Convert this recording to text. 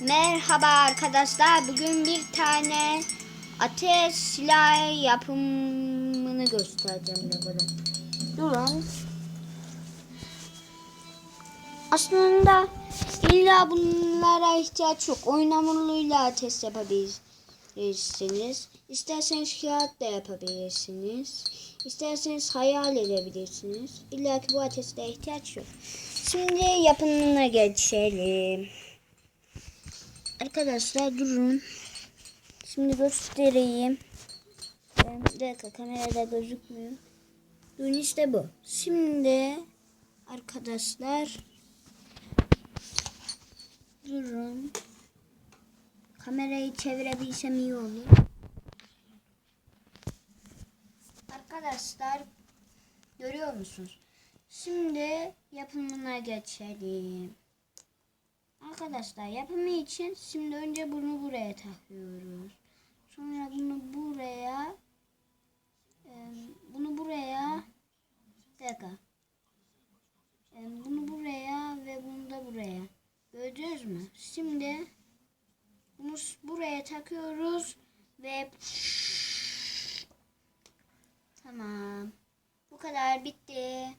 Merhaba arkadaşlar. Bugün bir tane ateş silah yapımını göstereceğim de burada. Durun. Aslında illa bunlara ihtiyaç yok. Oyun hamuruyla ateş yapabilirsiniz. İsterseniz kağıt da yapabilirsiniz. İsterseniz hayal edebilirsiniz. İlla ki bu ateşe ihtiyaç yok. Şimdi yapımına geçelim. Arkadaşlar durun. Şimdi göstereyim. Ben dakika kamerada gözükmüyor. Durun işte bu. Şimdi arkadaşlar durun. Kamerayı çevirebilsem iyi olur. Arkadaşlar görüyor musunuz? Şimdi yapımına geçelim. Arkadaşlar yapımı için şimdi önce bunu buraya takıyoruz. Sonra bunu buraya bunu buraya bir bunu buraya ve bunu da buraya. Gördünüz mü? Şimdi bunu buraya takıyoruz ve tamam. Bu kadar bitti.